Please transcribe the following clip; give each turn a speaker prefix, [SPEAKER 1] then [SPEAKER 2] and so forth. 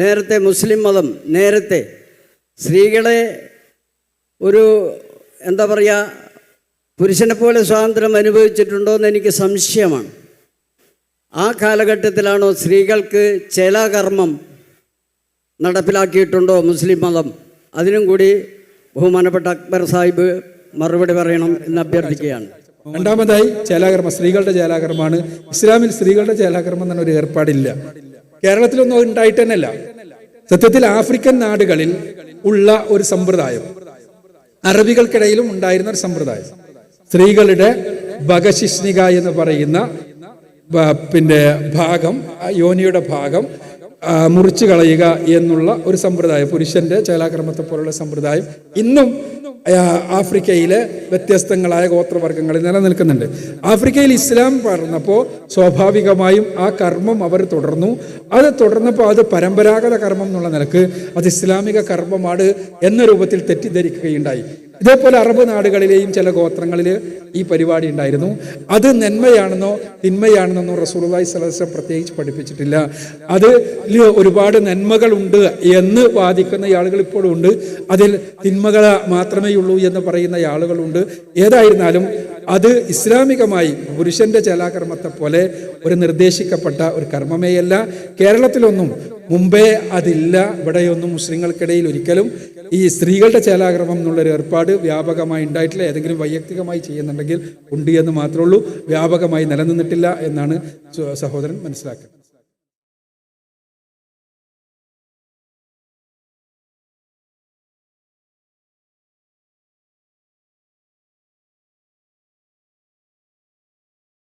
[SPEAKER 1] നേരത്തെ മുസ്ലിം മതം നേരത്തെ സ്ത്രീകളെ ഒരു എന്താ പറയുക പുരുഷനെ പോലെ സ്വാതന്ത്ര്യം അനുഭവിച്ചിട്ടുണ്ടോ എന്ന് എനിക്ക് സംശയമാണ്. ആ കാലഘട്ടത്തിലാണോ സ്ത്രീകൾക്ക് ചേലാകർമ്മം നടപ്പിലാക്കിയിട്ടുണ്ടോ മുസ്ലിം മതം? അതിനും കൂടി ബഹുമാനപ്പെട്ട അക്ബർ സാഹിബ് മറുപടി പറയണം എന്ന് അഭ്യർത്ഥിക്കുകയാണ്.
[SPEAKER 2] രണ്ടാമതായി ചേലാകർമ്മ സ്ത്രീകളുടെ ചേലാകർമ്മമാണ്. ഇസ്ലാമിൽ സ്ത്രീകളുടെ ചേലാകർമ്മം തന്നെ ഒരു ഏർപ്പാടില്ല. കേരളത്തിലൊന്നും ഉണ്ടായിട്ട് തന്നെയല്ല സത്യത്തിൽ ആഫ്രിക്കൻ നാടുകളിൽ ഉള്ള ഒരു സമ്പ്രദായം അറബികൾക്കിടയിലും ഉണ്ടായിരുന്ന ഒരു സമ്പ്രദായം. സ്ത്രീകളുടെ ഭഗശിഷ്ണിക എന്ന് പറയുന്ന പിന്നെ ഭാഗം യോനിയുടെ ഭാഗം മുറിച്ചു കളയുക എന്നുള്ള ഒരു സമ്പ്രദായം പുരുഷന്റെ ചേലാക്രമത്തെ പോലുള്ള സമ്പ്രദായം ഇന്നും ആഫ്രിക്കയിലെ വ്യത്യസ്തങ്ങളായ ഗോത്രവർഗങ്ങളിൽ നിലനിൽക്കുന്നുണ്ട്. ആഫ്രിക്കയിൽ ഇസ്ലാം പറഞ്ഞപ്പോൾ സ്വാഭാവികമായും ആ കർമ്മം അവർ തുടർന്നു. അത് തുടർന്നപ്പോൾ അത് പരമ്പരാഗത കർമ്മം എന്നുള്ള നിലയ്ക്ക് അത് ഇസ്ലാമിക കർമ്മമാണ് എന്ന രൂപത്തിൽ തെറ്റിദ്ധരിക്കുകയുണ്ടായി. ഇതേപോലെ അറബ് നാടുകളിലെയും ചില ഗോത്രങ്ങളിൽ ഈ പരിപാടി ഉണ്ടായിരുന്നു. അത് നന്മയാണെന്നോ തിന്മയാണെന്നോ റസൂലുള്ളാഹി വസല്ലം പ്രത്യേകിച്ച് പഠിപ്പിച്ചിട്ടില്ല. അത് ഒരുപാട് നന്മകളുണ്ട് എന്ന് വാദിക്കുന്ന ആളുകൾ ഇപ്പോഴും ഉണ്ട്. അതിൽ തിന്മകൾ മാത്രമേ ഉള്ളൂ എന്ന് പറയുന്ന ആളുകളുണ്ട്. ഏതായിരുന്നാലും അത് ഇസ്ലാമികമായി പുരുഷന്റെ ചലാകർമ്മത്തെ പോലെ ഒരു നിർദ്ദേശിക്കപ്പെട്ട ഒരു കർമ്മമേയല്ല. കേരളത്തിലൊന്നും മുമ്പേ അതില്ല. ഇവിടെയൊന്നും മുസ്ലിങ്ങൾക്കിടയിൽ ഒരിക്കലും ഈ സ്ത്രീകളുടെ ചേലാകർമ്മം എന്നുള്ളൊരു ഏർപ്പാട് വ്യാപകമായി ഉണ്ടായിട്ടില്ല. ഏതെങ്കിലും വൈയക്തികമായി ചെയ്യുന്നുണ്ടെങ്കിൽ ഉണ്ട് എന്ന് മാത്രമേ ഉള്ളൂ. വ്യാപകമായി നിലനിന്നിട്ടില്ല എന്നാണ് സഹോദരൻ മനസ്സിലാക്കുന്നത്.